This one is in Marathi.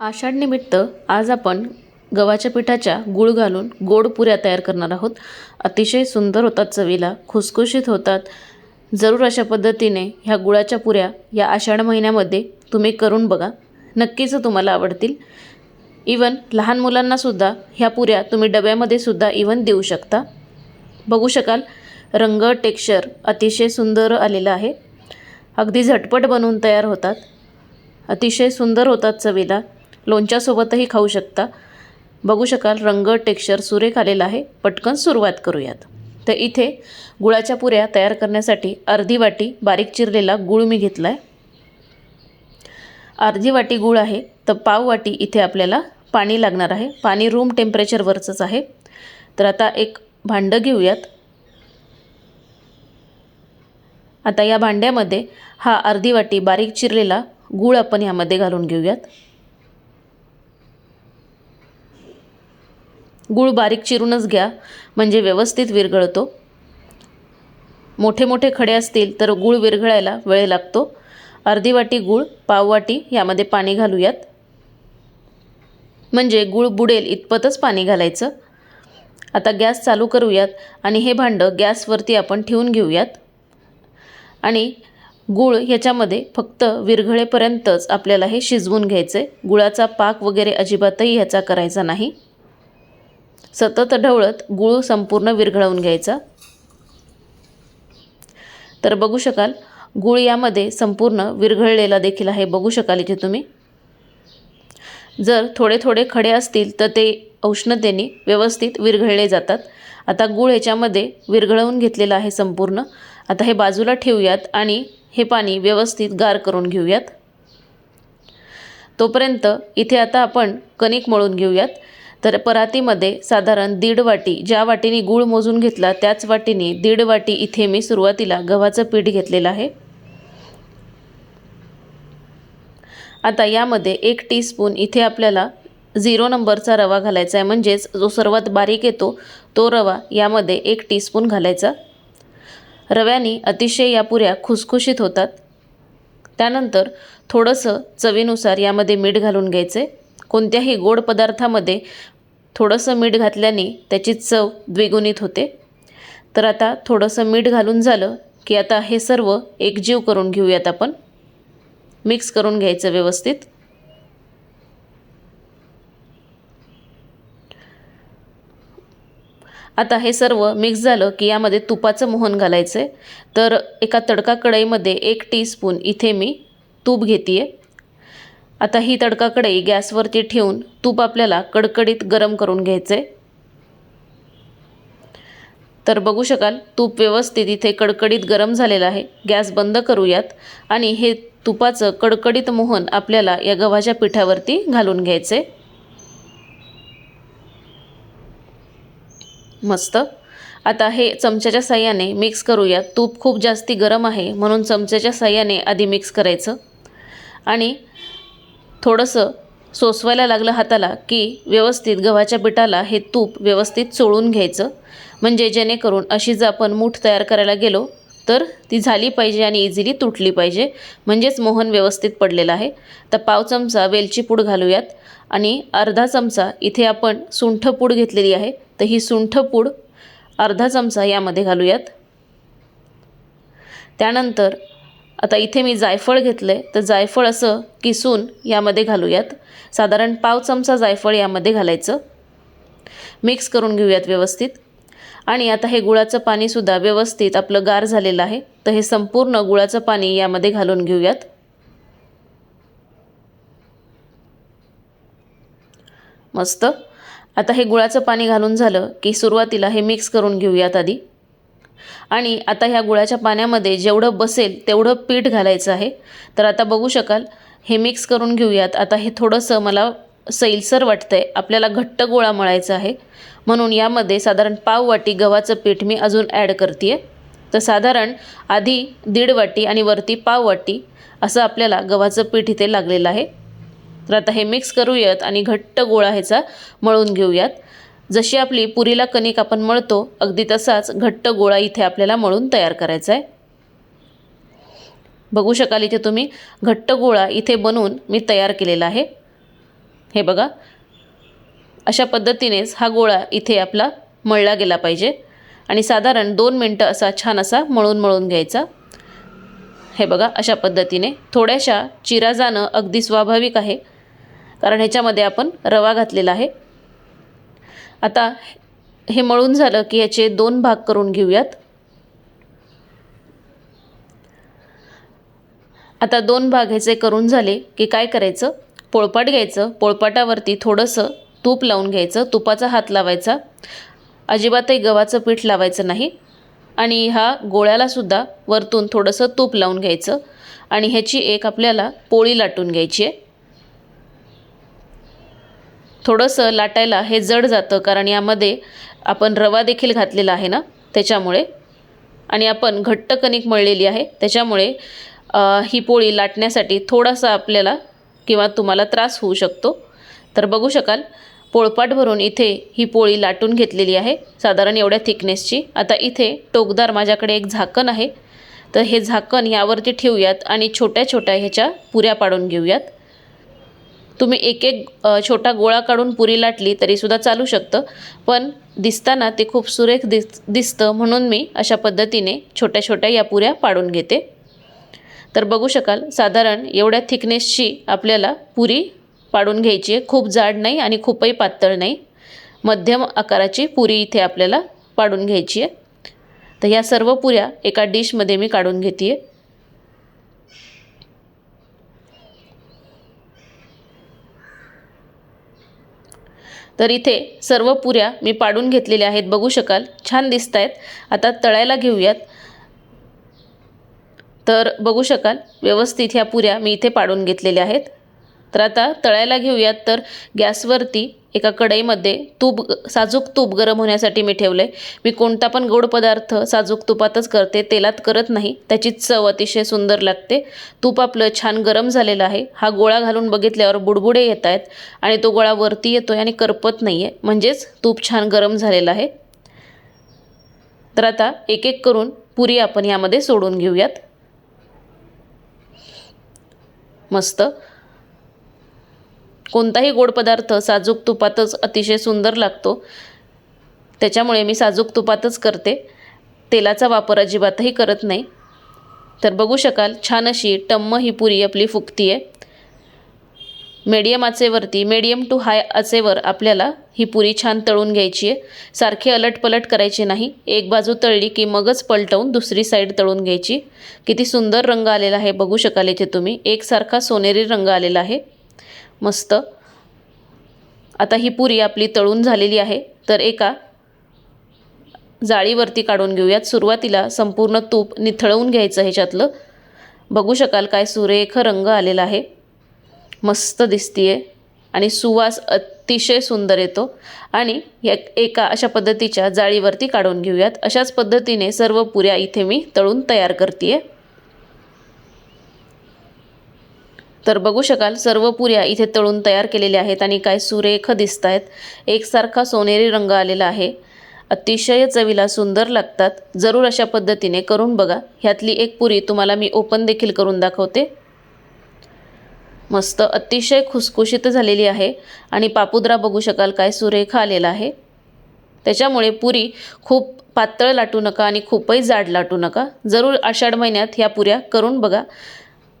आषाढनिमित्त आज आपण गव्हाच्या पिठाच्या गूळ घालून गोड पुऱ्या तयार करणार आहोत. अतिशय सुंदर होतात चवीला खुसखुशीत होतात. जरूर अशा पद्धतीने ह्या गुळाच्या पुऱ्या या आषाढ महिन्यामध्ये तुम्ही करून बघा. नक्कीच तुम्हाला आवडतील. इवन लहान मुलांनासुद्धा ह्या पुऱ्या तुम्ही डब्यामध्ये सुद्धा इवन देऊ शकता. बघू शकाल रंग टेक्स्चर अतिशय सुंदर आलेलं आहे. अगदी झटपट बनवून तयार होतात. अतिशय सुंदर होतात चवीला. लोणच्यासोबतही खाऊ शकता. बघू शकाल रंग टेक्स्चर सुरेख आलेला आहे. पटकन सुरुवात करूयात. तर इथे गुळाच्या पुऱ्या तयार करण्यासाठी अर्धी वाटी बारीक चिरलेला गूळ मी घेतला आहे अर्धी वाटी गूळ आहे. तर पाव वाटी इथे आपल्याला पाणी लागणार आहे. पाणी रूम टेम्परेचरवरचंच आहे. तर आता एक भांडं घेऊयात. आता या भांड्यामध्ये हा अर्धी वाटी बारीक चिरलेला गूळ आपण ह्यामध्ये घालून घेऊयात. गूळ बारीक चिरूनच घ्या म्हणजे व्यवस्थित विरघळतो. मोठे मोठे खडे असतील तर गूळ विरघळायला वेळ लागतो. अर्धी वाटी गूळ पाव वाटी यामध्ये पाणी घालूयात. म्हणजे गूळ बुडेल इतपतच पाणी घालायचं. आता गॅस चालू करूयात आणि हे भांडं गॅसवरती आपण ठेवून घेऊयात. आणि गूळ ह्याच्यामध्ये फक्त विरघळेपर्यंतच आपल्याला हे शिजवून घ्यायचं आहे गुळाचा पाक वगैरे अजिबातही ह्याचा करायचा नाही. सतत ढवळत गूळ संपूर्ण विरघळवून घ्यायचा. तर बघू शकाल गूळ यामध्ये संपूर्ण विरघळलेला देखील आहे. बघू शकाल इथे तुम्ही. जर थोडे थोडे खडे असतील तर ते उष्णतेने व्यवस्थित विरघळले जातात. आता गूळ ह्याच्यामध्ये विरघळवून घेतलेलं आहे संपूर्ण. आता हे बाजूला ठेवूयात आणि हे पाणी व्यवस्थित गार करून घेऊयात. तोपर्यंत इथे आता आपण कणिक मळून घेऊयात. तर परातीमध्ये साधारण दीड वाटी ज्या वाटीने गूळ मोजून घेतला त्याच वाटीने दीड वाटी इथे मी सुरुवातीला गव्हाचं पीठ घेतलेलं आहे. आता यामध्ये एक टीस्पून इथे आपल्याला झिरो नंबरचा रवा घालायचा आहे. म्हणजेच जो सर्वात बारीक येतो तो रवा यामध्ये एक टीस्पून घालायचा. रव्याने अतिशय या पुऱ्या खुसखुशीत होतात. त्यानंतर थोडंसं चवीनुसार यामध्ये मीठ घालून घ्यायचे. कोणत्याही गोड पदार्थामध्ये थोडंसं मीठ घातल्याने त्याची चव द्विगुणित होते. तर आता थोडंसं मीठ घालून झालं की आता हे सर्व एकजीव करून घेऊयात आपण. मिक्स करून घ्यायचं व्यवस्थित. आता हे सर्व मिक्स झालं की यामध्ये तुपाचं मोहन घालायचं आहे तर एका तडका कढईमध्ये एक टीस्पून इथे मी तूप घेते आहे आता ही तडका कढई गॅसवरती ठेवून तूप आपल्याला कडकडीत गरम करून घ्यायचं आहे तर बघू शकाल तूप व्यवस्थित इथे कडकडीत गरम झालेलं आहे. गॅस बंद करूयात आणि हे तुपाचं कडकडीत मोहन आपल्याला या गव्हाच्या पिठावरती घालून घ्यायचे मस्त. आता हे चमच्याच्या साह्याने मिक्स करूयात. तूप खूप जास्ती गरम आहे म्हणून चमच्याच्या साह्याने आधी मिक्स करायचं. आणि थोडंसं सोसवायला लागलं हाताला की व्यवस्थित गव्हाच्या पिठाला हे तूप व्यवस्थित चोळून घ्यायचं. म्हणजे जेणेकरून अशी जर आपण मूठ तयार करायला गेलो तर ती झाली पाहिजे आणि इझिली तुटली पाहिजे. म्हणजेच मोहन व्यवस्थित पडलेलं आहे. तर पाव चमचा वेलची पूड घालूयात. आणि अर्धा चमचा इथे आपण सुंठ पूड घेतलेली आहे. तर ही सुंठ पूड अर्धा चमचा यामध्ये घालूयात. त्यानंतर आता इथे मी जायफळ घेतलं आहे तर जायफळ असं किसून यामध्ये घालूयात. साधारण पाव चमचा जायफळ यामध्ये घालायचं. मिक्स करून घेऊयात व्यवस्थित. आणि आता हे गुळाचं पाणीसुद्धा व्यवस्थित आपलं गार झालेलं आहे. तर हे संपूर्ण गुळाचं पाणी यामध्ये घालून घेऊयात. मस्त. आता हे गुळाचं पाणी घालून झालं की सुरुवातीला हे मिक्स करून घेऊयात आधी. आणि आता ह्या गुळाच्या पाण्यामध्ये जेवढं बसेल तेवढं पीठ घालायचं आहे. तर आता बघू शकाल हे मिक्स करून घेऊयात. आता हे थोडंसं मला सैलसर वाटतं आहे आपल्याला घट्ट गोळा मळायचा आहे. म्हणून यामध्ये साधारण पाव वाटी गव्हाचं पीठ मी अजून ॲड करते आहे तर साधारण आधी दीड वाटी आणि वरती पाव वाटी असं आपल्याला गव्हाचं पीठ इथे लागलेलं आहे. तर आता हे मिक्स करूयात आणि घट्ट गोळा ह्याचा मळून घेऊयात. जशी आपली पुरीला कणिक आपण मळतो अगदी तसाच घट्ट गोळा इथे आपल्याला मळून तयार करायचा आहे. बघू शकाल इथे तुम्ही घट्ट गोळा इथे बनवून मी तयार केलेला आहे. हे बघा अशा पद्धतीनेच हा गोळा इथे आपला मळला गेला पाहिजे. आणि साधारण दोन मिनटं असा छान असा मळून मळून घ्यायचा. हे बघा अशा पद्धतीने थोड्याशा चिरा जाणं अगदी स्वाभाविक आहे. कारण ह्याच्यामध्ये आपण रवा घातलेला आहे. आता हे मळून झालं की याचे दोन भाग करून घेऊयात. आता दोन भाग ह्याचे करून झाले की काय करायचं? पोळपाट घ्यायचं. पोळपाटावरती थोडंसं तूप लावून घ्यायचं. तुपाचा हात लावायचा. अजिबातही गव्हाचं पीठ लावायचं नाही. आणि हा गोळ्यालासुद्धा वरतून थोडंसं तूप लावून घ्यायचं. आणि ह्याची एक आपल्याला पोळी लाटून घ्यायची आहे. थोडंसं लाटायला हे जड जातं कारण यामध्ये आपण रवा देखील घातलेला आहे ना त्याच्यामुळे. आणि आपण घट्ट कणिक मळलेली आहे त्याच्यामुळे ही पोळी लाटण्यासाठी थोडासा आपल्याला किंवा तुम्हाला त्रास होऊ शकतो. तर बघू शकाल पोळपाट भरून इथे ही पोळी लाटून घेतलेली आहे साधारण एवढ्या थिकनेसची. आता इथे टोकदार माझ्याकडे एक झाकण आहे. तर हे झाकण यावरती ठेवूयात आणि छोट्या छोट्या ह्याच्या पुऱ्या पाडून घेऊयात. तुम्ही एक एक छोटा गोळा काढून पुरी लाटली तरीसुद्धा चालू शकतं. पण दिसताना ते खूप सुरेख दिस दिसतं म्हणून मी अशा पद्धतीने छोट्या छोट्या या पुऱ्या पाडून घेते. तर बघू शकाल साधारण एवढ्या थिकनेसची आपल्याला पुरी पाडून घ्यायची आहे. खूप जाड नाही आणि खूपही पातळ नाही. मध्यम आकाराची पुरी इथे आपल्याला पाडून घ्यायची आहे. तर ह्या सर्व पुऱ्या एका डिशमध्ये मी काढून घेते आहे तर इथे सर्व पुऱ्या मी पाडून घेतलेल्या आहेत. बघू शकाल. छान दिसत आहेत आता तळायला घेऊयात. तर बघू शकाल. व्यवस्थित ह्या पुऱ्या मी इथे पाडून घेतलेल्या आहेत. तर आता तळायला घेऊयात. तर गॅसवरती एका कढईमध्ये तूप साजूक तूप गरम होण्यासाठी मी ठेवलं आहे मी कोणता पण गोड पदार्थ साजूक तुपातच करते तेलात करत नाही. त्याची चव अतिशय सुंदर लागते. तूप आपलं छान गरम झालेलं आहे. हा गोळा घालून बघितल्यावर बुडबुडे येत आहेत आणि तो गोळा वरती येतो आहे आणि करपत नाही आहे म्हणजेच तूप छान गरम झालेलं आहे. तर आता एक एक करून पुरी आपण यामध्ये सोडून घेऊयात. मस्त. कोणताही गोड पदार्थ साजूक तुपातच अतिशय सुंदर लागतो. त्याच्यामुळे मी साजूक तुपातच करते. तेलाचा वापर अजिबातही करत नाही. तर बघू शकाल छान अशी टम्म ही पुरी आपली फुगती आहे मीडियम आचेवरती मीडियम टू हाय आचेवर आपल्याला ही पुरी छान तळून घ्यायची आहे सारखी अलटपलट करायची नाही. एक बाजू तळली की मगच पलटवून दुसरी साईड तळून घ्यायची. किती सुंदर रंग आलेला आहे बघू शकाल इथे तुम्ही. एकसारखा सोनेरी रंग आलेला आहे. मस्त. आता ही पुरी आपली तळून झालेली आहे. तर एका जाळीवरती काढून घेऊयात. सुरुवातीला संपूर्ण तूप निथळवून घ्यायचं ह्याच्यातलं. बघू शकाल काय सुरेख रंग आलेला आहे. मस्त दिसतीये. आणि सुवास अतिशय सुंदर येतो. आणि या एका अशा पद्धतीच्या जाळीवरती काढून घेऊयात. अशाच पद्धतीने सर्व पुऱ्या इथे मी तळून तयार करते आहे तर बघू शकाल सर्व पुऱ्या इथे तळून तयार केलेल्या आहेत आणि काय सुरेख दिसत आहेत एकसारखा सोनेरी रंग आलेला आहे. अतिशय चवीला सुंदर लागतात. जरूर अशा पद्धतीने करून बघा. ह्यातली एक पुरी तुम्हाला मी ओपन देखील करून दाखवते. मस्त अतिशय खुसखुशीत झालेली आहे आणि पापुद्रा बघू शकाल काय सुरेख आलेला आहे. त्याच्यामुळे पुरी खूप पातळ लाटू नका आणि खूपही जाड लाटू नका. जरूर आषाढ महिन्यात ह्या पुऱ्या करून बघा.